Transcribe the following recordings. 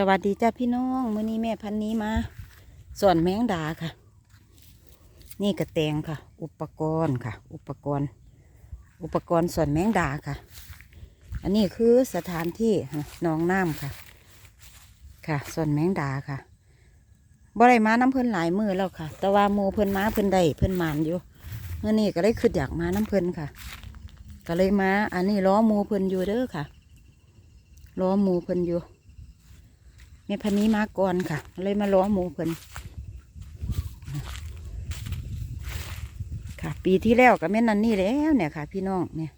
สวัสดีจ้าพี่น้องมื้อนี้แม่พันนี้มาสอนแมงดาค่ะ นี่กระแตงค่ะ อุปกรณ์ค่ะ อุปกรณ์ อุปกรณ์สอนแมงดาค่ะ อันนี้คือสถานที่หนองน้ำค่ะ ค่ะสอนแมงดาค่ะบ่ได้มาน้ำเพิ่นหลายมือแล้วค่ะ แต่ว่าหมูเพิ่นมาเพิ่นได้เพิ่นมานอยู่เมื่อนี้ก็เลยขึ้นอยากมาน้ำเพิ่นค่ะ ก็เลยมา อันนี้ล้อหมูเพิ่นอยู่เด้อค่ะล้อหมูเพิ่นอยู่ แม่พันนี้มาก่อนค่ะ เลยมาล้อหมูเพิ่นค่ะ ปีที่แล้วก็แม่นนันนี่แล้วเนี่ยค่ะ พี่น้องเนี่ย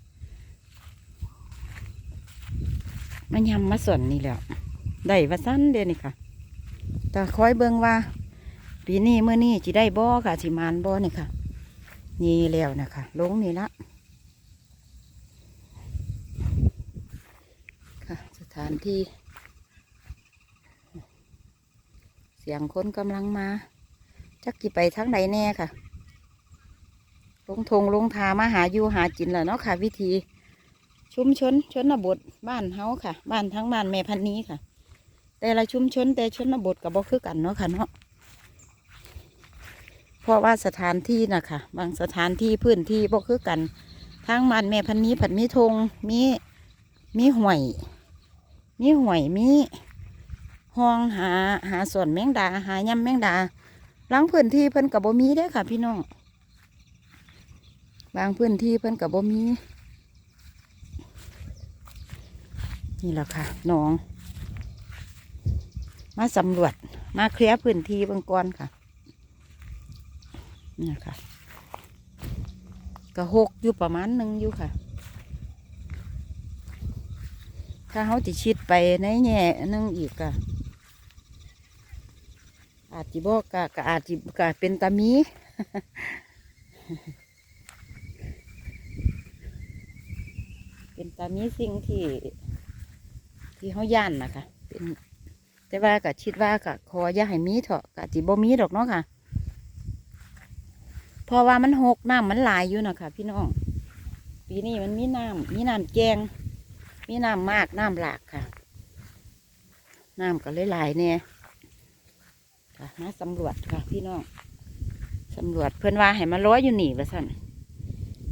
มันยำมาส่วนนี่แล้วได้ว่าสั้นเดียวนี่ค่ะแต่คอยเบิ่งว่า ปีนี้เมื่อนี้จิได้บ่ค่ะสิมานบ่นี่ค่ะ นี่แล้วนะคะลงนี่ละค่ะ สถานที่ เสียงคนกำลังมา จักกี่ไปทั้งไหนแน่ค่ะ ลงทงลงทามาหาอยู่หาจินแหละเนาะค่ะ วิธี ชุมชนชนบทบ้านเฮาค่ะ บ้านทั้งบ้านแม่พันนี้ค่ะ แต่ละชุมชนแต่ชนบทกับบ่คือกันเนาะค่ะเนาะเพราะว่าสถานที่นะคะบางสถานที่พื้นที่บ่คือกันทางบ้านแม่พันนี้ผัดมีธงมีมีห่วย มีห่วยมี ห้องหาหาส่วนแมงดา หายำแมงดาหลังพื้นที่เพิ่นกับบ่มีด้อค่ะ พี่น้องบางพื้นที่เพิ่นกับบ่มี นี่แหละค่ะน้อง มาสำรวจมาเคลียร์พื้นที่เบื้องก่อนค่ะนี่ค่ะก็หกอยู่ประมาณหนึ่งอยู่ค่ะ ถ้าเขาจะชิดไปในแง่นึงอีกอะ อาจจิบอกกะกะอาจจิกะเป็นตามีเป็นตามีสิ่งที่ ที่เขาย่านนะคะเป็นแต่ว่ากะคิดว่ากะขออย่าให้มีเถอะกะจิบ่มีดอกเนาะค่ะเพราะว่ามันหกน้ำมันหลายอยู่นะคะพี่น้อง ปีนี้มันมีน้ำมีน้ำแกงมีน้ำมากน้ำหลากค่ะ น้ำก็เลยหลายเนี่ย ค่ะมาสำรวจค่ะ พี่น้องสำรวจเพื่อนว่าให้มาล้ออยู่นี่ว่าสั่น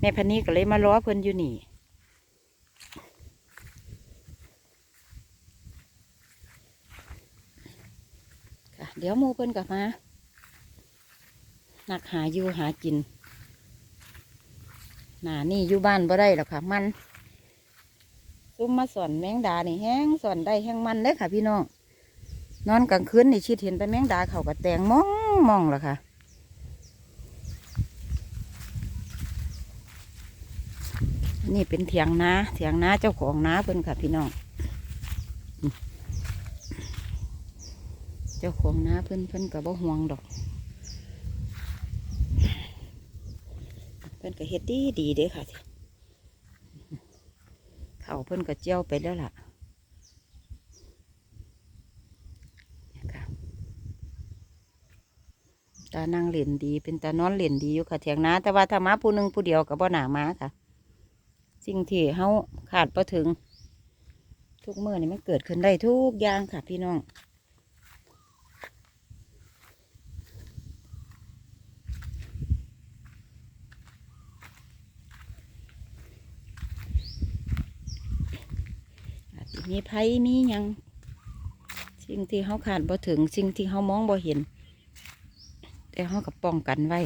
แม่พันนี้ก็เลยมาล้อเพื่อนอยู่นี่ค่ะเดี๋ยวมูเพื่อนกลับมานักหาอยู่หากินหนานี่อยู่บ้านบ่ได้หรอกค่ะ มันซุ่มมาสอนแมงดานี่แห้งสอนได้แห้งมันเลยค่ะพี่น้อง นอนกลางคืนนี่ชิดเห็นแต่แมงดาเขากระแตงมองมองละค่ะนี่เป็นเถียงนาเถียงนาเจ้าของนาเพิ่นค่ะ พี่น้องเจ้าของนาเพิ่นเพิ่นกับบ่ห่วงดอก เพิ่นก็เฮ็ดดีดีเด้ค่ะเขาเพิ่นก็เจียวไปแล้วล่ะานั่งเล่นดี เป็นตานอนเล่นดีอยู่ค่ะเถียงนาแต่ว่าถ้ามาผู้หนึ่งผู้เดียวกับบ่หนามาค่ะ สิ่งที่เฮาขาดประถึง ทุกเมื่อนี่มันเกิดขึ้นได้ทุกอย่างค่ะ พี่น้องมีไผมียัง สิ่งที่เขาขาดบ่ถึง สิ่งที่เขามองบ่เห็น แต่เขาก็ป้องกันไว้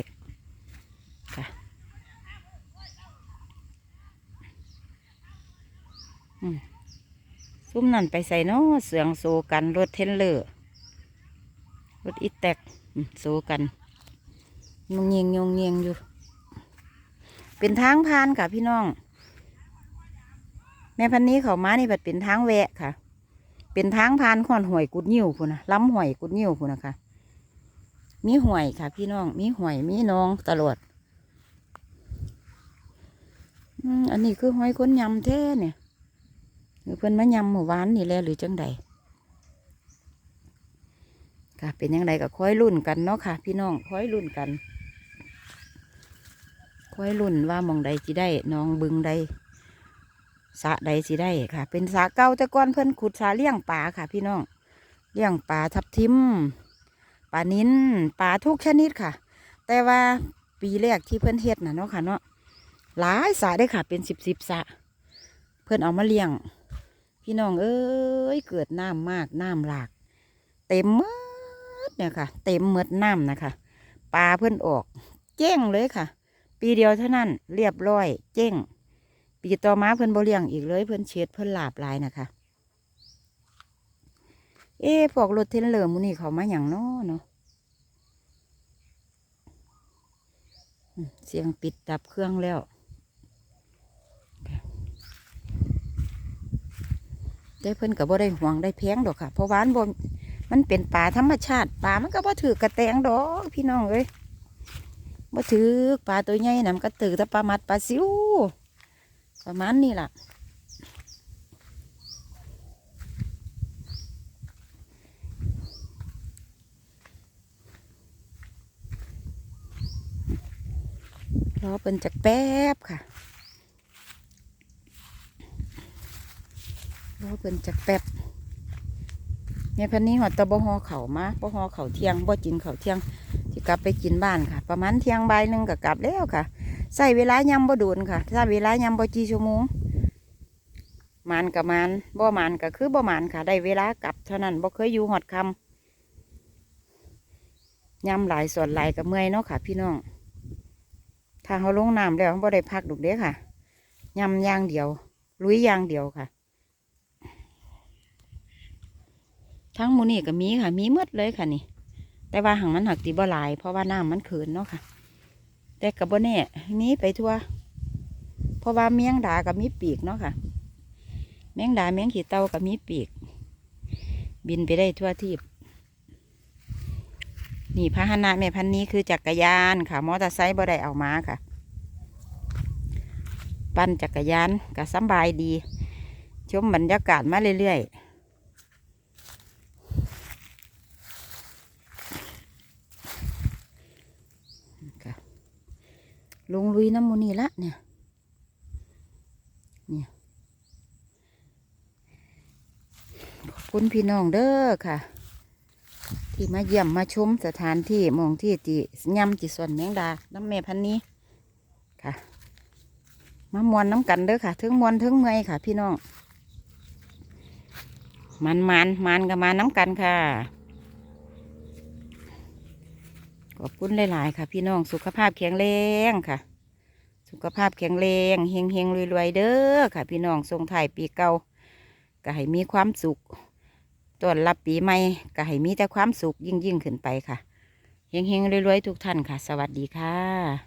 ค่ะซุ่มนั่นไปใส่เนาะเสืองโซกันรถเทนเลอร์รถอีแตกโซกันยงเงียงยงเงียงอยู่ เป็นทางผ่านค่ะพี่น้อง แม่พันนี้เขามานี่บัดเป็นทางแวะค่ะ เป็นทางผ่านขอนห่วยกุดนิ้วพูนนะล้ำห่วยกุดนิ้วพูนนะคะ มีห่วยค่ะ พี่น้อง มีห่วย มีน้องตลอดอืมอันนี้คือหอยคนยำแท้เนี่ยหรือเพิ่อนมายำหมู่หวานนี่แหละหรือจังใดค่ะเป็นยังไงก็คอยรุ่นกันเนาะค่ะ พี่น้องคอยรุ่นกันคอยรุ่นว่ามองใดจีได้น้องบึงใดสะใดสิได้ค่ะ เป็นสะเก่าแต่ก่อนเพิ่อนขุดสระเลี้ยงปลาค่ะ พี่น้องเลี้ยงปลาทับทิม ปลานิ้นปลาทุกชนิดค่ะ แต่ว่าปีแรกที่เพื่อนเฮ็ดนะเนาะค่ะเนาะหลายสะได้ค่ะเป็นสิบสิบสะ เพื่อนเอามาเลี้ยง พี่น้องเอ้ยเกิดน้ำมากน้ำหลาก เต็มมดเนี่ยค่ะ เต็มหมดน้ำนะคะปลาเพื่อนออกเจ้งเลยค่ะ ปีเดียวเท่านั้นเรียบร้อย เจ้ง ปีต่อมาเพื่อนบ่เลี้ยงอีกเลย เพื่อนเช็ดเพื่อนหลาบลายนะคะ เอ๊พวกรถเทรลเลอร์มูนี่เขามาอย่างน้อเนาะเสียงปิดดับเครื่องแล้วได้เพิ่นกับบ่ได้ห่วงได้แพงดอกค่ะ เพราะวานบนมันเป็นป่าธรรมชาติป่ามันก็บ่ถือกระแตงดอกพี่น้องเอ้ยบ่ถือปลาตัวใหญ่น่ะมันก็ถือแต่ปลามัดปลาซิวประมาณนี้ล่ะ รอเป็นจักแป๊บค่ะรอเป็นจักแป๊บเนี่ยพันนี้หอดตะบหอเข่ามาบหอเข่าเที่ยงบ่กินเข่าเที่ยงที่กลับไปกินบ้านค่ะ ประมาณเที่ยงบ่ายหนึ่งก็กลับแล้วค่ะใส่เวลายำบ่โดนค่ะถ้าเวลายำบ่จีชั่วโมงมานกับมานบ่มานก็คือบ่มานค่ะ ได้เวลากลับเท่านั้นบ่เคยอยู่หอดคำยำหลายส่วนหลายกับเมื่อยเนาะค่ะ พี่น้อง ถ้าเขาลงน้ำแล้วเขาบ่ได้พักดุกเด้ค่ะยำย่างเดียว ลุยย่างเดียวค่ะ ทั้งมูนี่ก็มีค่ะ มีหมดเลยค่ะนี่ แต่ว่าหังมันหักตีบ่หลาย เพราะว่าน้ำมันเขินเนาะค่ะ แต่กับบ่แน่มีไปทั่ว เพราะว่าเมียงดากับมีปีกเนาะค่ะแมงดาแมงขีเต่ากับมีปีก บินไปได้ทั่วทีบ นี่พาหนะแม่พันนี้คือจักรยานค่ะ มอเตอร์ไซค์บ่ได้เอามาค่ะ ปั่นจักรยานก็สบายดี ชมบรรยากาศมาเรื่อยๆค่ะลงลุยน้ำมูนี่ละเนี่ย เนี่ย ขอบคุณพี่น้องเด้อค่ะ ที่มาเยี่ยมมาชมสถานที่มองที่จีย่ำจีส่วนแมงดา น้ำแม่พันนี้ค่ะ มามวนน้ำกันเด้อค่ะถึงมวนถึงเมยค่ะ พี่น้อง มันมันมันกับมาน้ำกันค่ะ ขอบคุณหลาย ๆ ค่ะ พี่น้องสุขภาพแข็งแรงค่ะ สุขภาพแข็งแรงเฮงเฮงรวย ๆ เด้อค่ะ พี่น้องทรงไทายปีเก่าก็ให้มีความสุข ต้อนรับปีใหม่ก็ให้มีแต่ความสุขยิ่งยิ่งขึ้นไปค่ะเฮงๆรวยๆทุกท่านค่ะ สวัสดีค่ะ